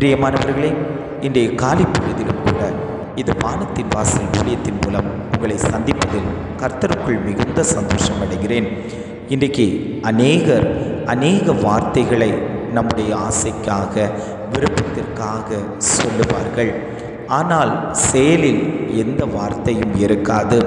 பிரியமானவர்களே இன்றைய காலை பொழுதிலும் கூட இது பானத்தின் வாசல் ஊழியத்தின் மூலம் உங்களை சந்திப்பதில் கர்த்தருக்குள் மிகுந்த சந்தோஷம் அடைகிறேன். இன்றைக்கு அநேகர் அநேக வார்த்தைகளை நம்முடைய ஆசைக்காக விருப்பத்திற்காக சொல்லுவார்கள். ஆனால் செயலில் எந்த வார்த்தையும் இருக்காது.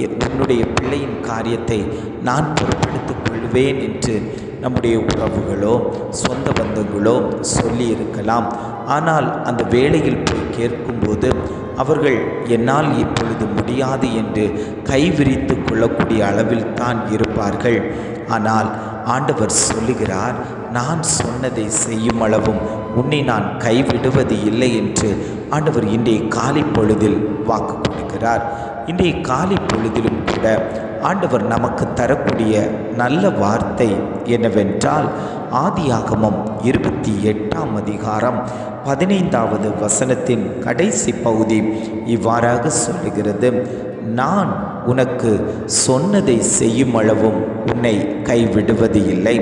எ- உன்னுடைய பிள்ளையின் காரியத்தை நான் பொறுப்பெடுத்துக் கொள்வேன் என்று நம்முடைய உறவுகளோ சொந்த பந்தங்களோ சொல்லி இருக்கலாம் ஆனால் அந்த வேளையில் போய் கேட்கும்போது அவர்கள் என்னால் இப்பொழுது முடியாது என்று கைவிரித்து கொள்ளக்கூடிய அளவில் தான் இருப்பார்கள். ஆனால் ஆண்டவர் சொல்லுகிறார் நான் சொன்னதை செய்யும் அளவும் உன்னை நான் கைவிடுவது இல்லை என்று ஆண்டவர் இன்றைய காலை பொழுதில் வாக்கு கொடுக்கிறார். இன்றைய காலை பொழுதிலும் கூட ஆண்டவர் நமக்கு தரக்கூடிய நல்ல வார்த்தை என்னவென்றால் ஆதியாகமம் இருபத்தி எட்டாம் அதிகாரம் பதினைந்தாவது வசனத்தின் கடைசி பகுதி இவ்வாறாக சொல்லுகிறது. நான் உனக்கு சொன்னதை செய்யும் அளவும் உன்னை கைவிடுவது இல்லை.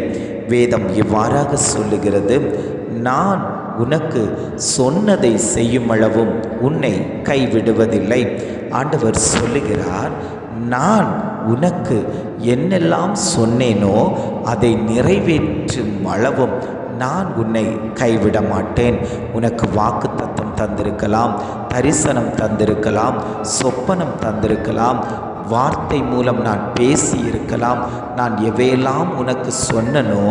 வேதம் இவ்வாறாக சொல்லுகிறது. நான் உனக்கு சொன்னதை செய்யும் அளவும் உன்னை கைவிடுவதில்லை. ஆண்டவர் சொல்லுகிறார் நான் உனக்கு என்னெல்லாம் சொன்னேனோ அதை நிறைவேற்றும் அளவும் நான் உன்னை கைவிட மாட்டேன் உனக்கு வாக்கு தத்தம் தந்திருக்கலாம் தரிசனம் தந்திருக்கலாம் சொப்பனம் தந்திருக்கலாம் வார்த்தை மூலம் நான் பேசி இருக்கலாம் நான் எவையெல்லாம் உனக்கு சொன்னனோ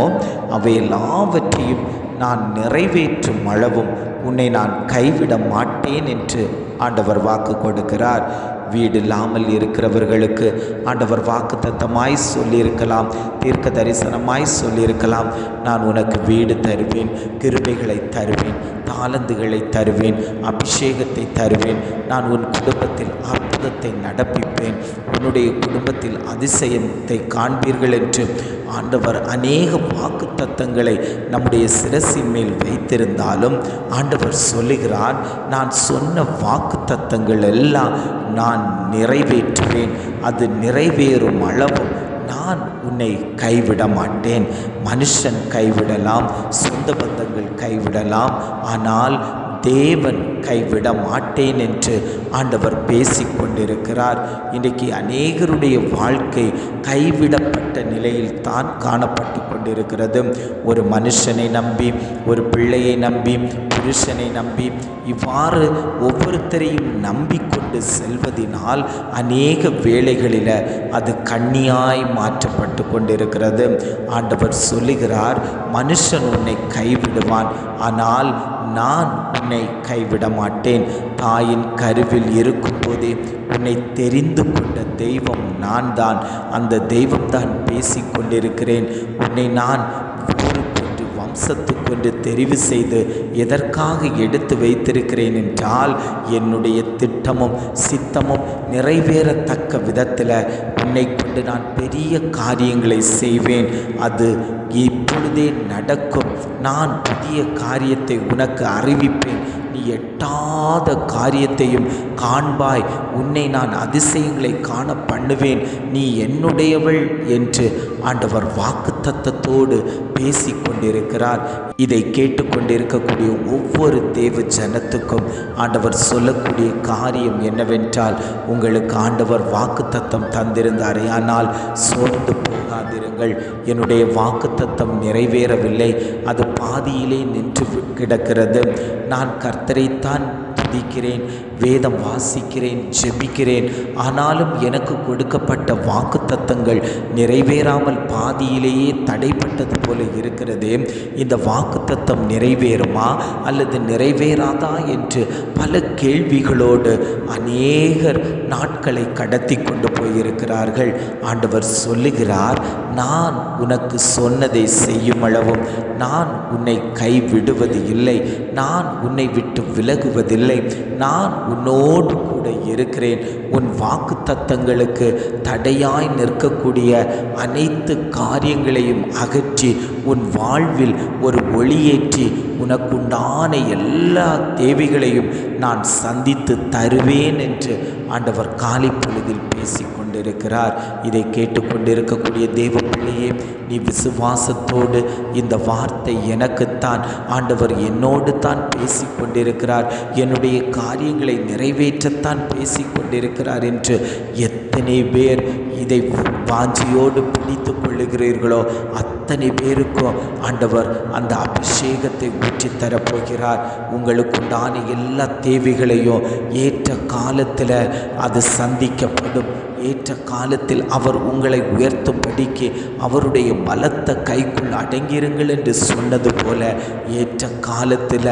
அவையெல்லாவற்றையும் நான் நிறைவேற்றும் அளவும் உன்னை நான் கைவிட மாட்டேன் என்று ஆண்டவர் வாக்கு கொடுக்கிறார். வீடு இல்லாமல் இருக்கிறவர்களுக்கு ஆண்டவர் வாக்கு தத்தமாய் சொல்லியிருக்கலாம். தீர்க்க தரிசனமாய் சொல்லியிருக்கலாம். நான் உனக்கு வீடு தருவேன் கிருபைகளை தருவேன் தாளந்துகளை தருவேன் அபிஷேகத்தை தருவேன். நான் உன் குடும்பத்தில் அற்புதத்தை நடப்பிப்பேன் உன்னுடைய குடும்பத்தில் அதிசயத்தை காண்பீர்கள் என்று ஆண்டவர் அநேக வாக்கு தத்தங்களை நம்முடைய சிரசின் மேல் வைத்திருந்தாலும் ஆண்டவர் சொல்லுகிறார் நான் சொன்ன வாக்கு தத்தங்கள் எல்லாம் நான் நிறைவேற்றுவேன். அது நிறைவேறும் அளவும் நான் உன்னை கைவிட மாட்டேன் மனுஷன் கைவிடலாம் சொந்த பந்தங்கள் கைவிடலாம். ஆனால் தேவன் கைவிட மாட்டேன் என்று ஆண்டவர் பேசிக்கொண்டிருக்கிறார் இன்றைக்கு அநேகருடைய வாழ்க்கை கைவிடப்பட்ட நிலையில் தான் காணப்பட்டு கொண்டிருக்கிறது. ஒரு மனுஷனை நம்பி ஒரு பிள்ளையை நம்பி புருஷனை நம்பி இவ்வாறு ஒவ்வொருத்தரையும் நம்பிக்கொண்டு செல்வதினால் அநேக வேளைகளில் அது கண்ணியாய் மாற்றப்பட்டு கொண்டிருக்கிறது. ஆண்டவர் சொல்லுகிறார் மனுஷன் உன்னை கைவிடுவான். ஆனால் நான் உன்னை கைவிட மாட்டேன் தாயின் கருவில் இருக்கும்போதே உன்னை தெரிந்து கொண்ட தெய்வம் நான் தான் அந்த தெய்வம் தான் பேசிக்கொண்டிருக்கிறேன் உன்னை நான் ஊருக்கென்று வம்சத்துக்கென்று தெரிவு செய்து எதற்காக எடுத்து வைத்திருக்கிறேன் என்றால் என்னுடைய திட்டமும் சித்தமும் நிறைவேறத்தக்க விதத்தில் உன்னை கொண்டு நான் பெரிய காரியங்களை செய்வேன். அது இப்பொழுதே நடக்கும். நான் புதிய காரியத்தை உனக்கு அறிவிப்பேன். எட்டாத காரியத்தையும் காண்பாய். உன்னை நான் அதிசயங்களை காண பண்ணுவேன். நீ என்னுடையவள் என்று ஆண்டவர் வாக்கு தத்தத்தோடு பேசி கொண்டிருக்கிறார். இதை கேட்டுக்கொண்டிருக்கக்கூடிய ஒவ்வொரு தேவ ஜனத்துக்கும் ஆண்டவர் சொல்லக்கூடிய காரியம் என்னவென்றால் உங்களுக்கு ஆண்டவர் வாக்கு தத்தம் தந்திருந்தாரே ஆனால் சோர்ந்து போகாதிருங்கள். என்னுடைய வாக்கு தத்தம் நிறைவேறவில்லை. அது பாதியிலே நின்று கிடக்கிறது. நான் கர்த்தரைத்தான் துதிக்கிறேன் வேதம் வாசிக்கிறேன் ஜெபிக்கிறேன். ஆனாலும் எனக்கு கொடுக்கப்பட்ட வாக்கு தத்தங்கள் நிறைவேறாமல் பாதியிலேயே தடைப்பட்டது போல இருக்கிறதே. இந்த வாக்கு தத்தம் நிறைவேறுமா அல்லது நிறைவேறாதா என்று பல கேள்விகளோடு அநேகர் நாட்களை கடத்தி கொண்டு போயிருக்கிறார்கள். ஆண்டவர் சொல்லுகிறார் நான் உனக்கு சொன்னதை செய்யும் அளவும் நான் உன்னை கைவிடுவது இல்லை நான் உன்னை விட்டு விலகுவதில்லை. நான் உன்னோடு கூட இருக்கிறேன். உன் வாக்கு தத்தங்களுக்கு தடையாய் நிற்கக்கூடிய அனைத்து காரியங்களையும் அகற்றி உன் வாழ்வில் ஒரு ஒளியேற்றி உனக்குண்டான எல்லா தேவைகளையும் நான் சந்தித்து தருவேன் என்று ஆண்டவர் காலை பொழுதில் பேசிக்கொண்டார் கொண்டிருக்கிறார். இதை கேட்டுக்கொண்டிருக்கக்கூடிய தேவ பிள்ளையே நீ விசுவாசத்தோடு இந்த வார்த்தை எனக்குத்தான். ஆண்டவர் என்னோடு தான் பேசி கொண்டிருக்கிறார் என்னுடைய காரியங்களை நிறைவேற்றத்தான் பேசி கொண்டிருக்கிறார் என்று எத்தனை பேர் இதை வாஞ்சியோடு பிடித்து கொள்ளுகிறீர்களோ அத்தனை பேருக்கும் ஆண்டவர் அந்த அபிஷேகத்தை ஊற்றி தரப்போகிறார் உங்களுக்குண்டான எல்லா தேவைகளையும் ஏற்ற காலத்தில் அது சந்திக்கப்படும். ஏற்ற காலத்தில் அவர் உங்களை உயர்த்தும்படிக்கு அவருடைய பலத்த கைக்குள் அடங்கியிருங்கள் என்று சொன்னது போல ஏற்ற காலத்தில்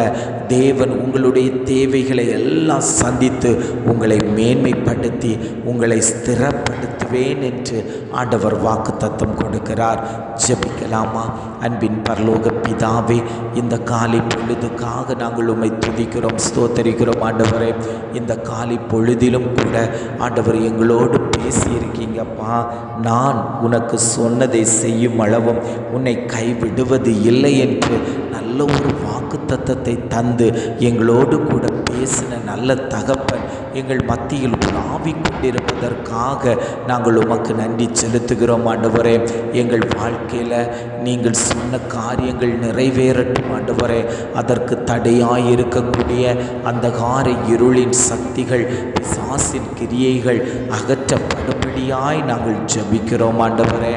தேவன் உங்களுடைய தேவைகளை எல்லாம் சந்தித்து உங்களை மேன்மைப்படுத்தி உங்களை ஸ்திரப்படுத்துவேன் என்று ஆண்டவர் வாக்கு தத்தம் கொடுக்கிறார். ஜெபிக்கலாமா? அன்பின் பரலோக பிதாவே இந்த காலை பொழுதுக்காக நாங்கள் உண்மை துதிக்கிறோம் ஸ்தோத்தரிக்கிறோம் ஆண்டவரே. இந்த காலை பொழுதிலும் கூட ஆண்டவர் எங்களோடு பேசியிருக்கீங்கப்பா. நான் உனக்கு சொன்னதை செய்யும் அளவும் உன்னை கைவிடுவது இல்லை என்று நல்ல ஒரு வாக்கு தத்தத்தை தந்து எங்களோடு கூட பேசின நல்ல தகப்பன் எங்கள் மத்தியில் உலாவிக் கொண்டிருப்பதற்காக நாங்கள் உமக்கு நன்றி செலுத்துகிறோம் ஆண்டவரே. எங்கள் வாழ்க்கையில் நீங்கள் சொன்ன காரியங்கள் நிறைவேறட்டும் ஆண்டவரே. அதற்கு தடையாக இருக்கக்கூடிய அந்த கார இருளின் சக்திகள் பிசாசின் கிரியைகள் அகற்றப்படும்படியாய் நாங்கள் ஜபிக்கிறோம் ஆண்டவரே.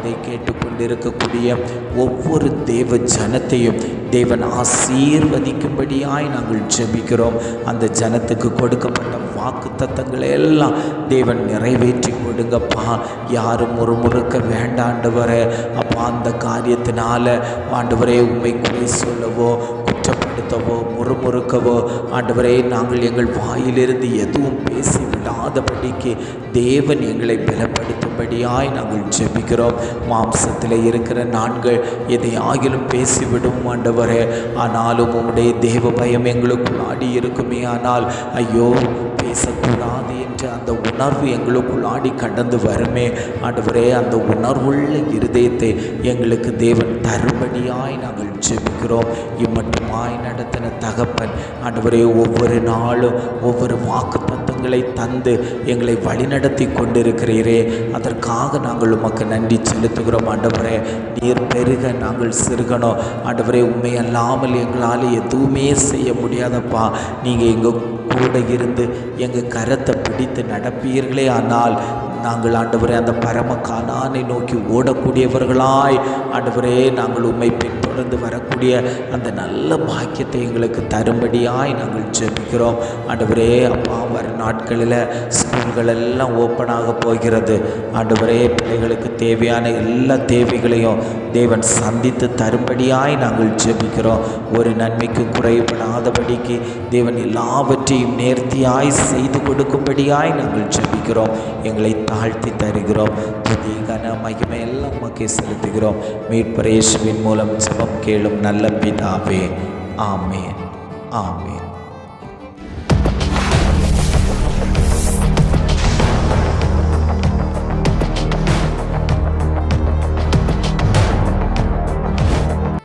இதை கேட்டுக்கொண்டிருக்கக்கூடிய ஒவ்வொரு தேவ ஜனத்தையும் தேவன் ஆசீர்வதிக்கும்படியாய் நாங்கள் ஜெபிக்கிறோம். அந்த ஜனத்துக்கு கொடுக்கப்பட்ட வாக்கு தத்தங்களை எல்லாம் தேவன் நிறைவேற்றி கொடுங்கப்பா. யாரும் ஒரு முறுக்க வேண்டாண்டவரே. அப்பா அந்த காரியத்தினால ஆண்டவரே உண்மை குறை சொல்லவோ குற்றப்படுத்தவோ முறுமுறுக்கவோ ஆண்டவரே நாங்கள் எங்கள் வாயிலிருந்து எதுவும் பேசி விடாதபடிக்கு தேவன் எங்களை பலப்படுத்தும்படியாய் நாங்கள் ஜெபிக்கிறோம். மாம்சத்தில் இருக்கிற நான்கள் எதை ஆகிலும் பேசிவிடும் ஆண்டவரே. ஆனாலும் உம்முடைய தேவ பயம் எங்களுக்குள் ஆடி இருக்குமே. ஆனால் ஐயோ பேசக்கூடாது என்ற அந்த உணர்வு எங்களுக்குள் ஆடி கடந்து வருமே. ஆண்டவரே அந்த உணர்வுள்ள இருதயத்தை எங்களுக்கு தேவன் தரும்படியாய் நாங்கள் ஜெபிக்கிறோம். இம்மட்டுமாய் நடத்தின தகப்பன் ஆண்டவரே ஒவ்வொரு நாளும் ஒவ்வொரு வாக்கு எங்களை தந்து எங்களை வழிநடத்தி கொண்டிருக்கிறீரே. அதற்காக நாங்கள் உமக்கு நன்றி செலுத்துகிறோம் ஆண்டவரே. நீர் பெருக நாங்கள் சிறுகணும் ஆண்டவரே உண்மை அல்லாமல் எங்களால் எதுவுமே செய்ய முடியாதப்பா. நீங்கள் எங்கள் கூட இருந்து எங்கள் கரத்தை பிடித்து நடப்பீர்களே. ஆனால் நாங்கள் ஆண்டவரே அந்த பரம கானானை நோக்கி ஓடக்கூடியவர்களாய். ஆண்டவரே நாங்கள் உண்மை பின்தொடர்ந்து வரக்கூடிய அந்த நல்ல பாக்கியத்தை எங்களுக்கு தரும்படியாய் நாங்கள் ஜெபிக்கிறோம். ஆண்டவரே அப்பா வரும் நாட்களில் ஸ்கூல்கள் எல்லாம் ஓப்பனாக போகிறது. ஆண்டவரே பிள்ளைகளுக்கு தேவையான எல்லா தேவைகளையும் தேவன் சந்தித்து தரும்படியாய் நாங்கள் ஜெபிக்கிறோம். ஒரு நன்மைக்கு குறைபடாதபடிக்கு தேவன் எல்லாவற்றையும் நேர்த்தியாய் செய்து கொடுக்கும்படியாய் நாங்கள் ஜெபிக்கிறோம். எங்களை தாழ்த்தி தருகிறோம். துதி கன மகிமை எல்லாம் உமக்கு செலுத்துகிறோம். மீட்பரேஷுவின் மூலம் ஜபம் கேளும் நல்ல பிதாவே. ஆமேன். ஆமேன்.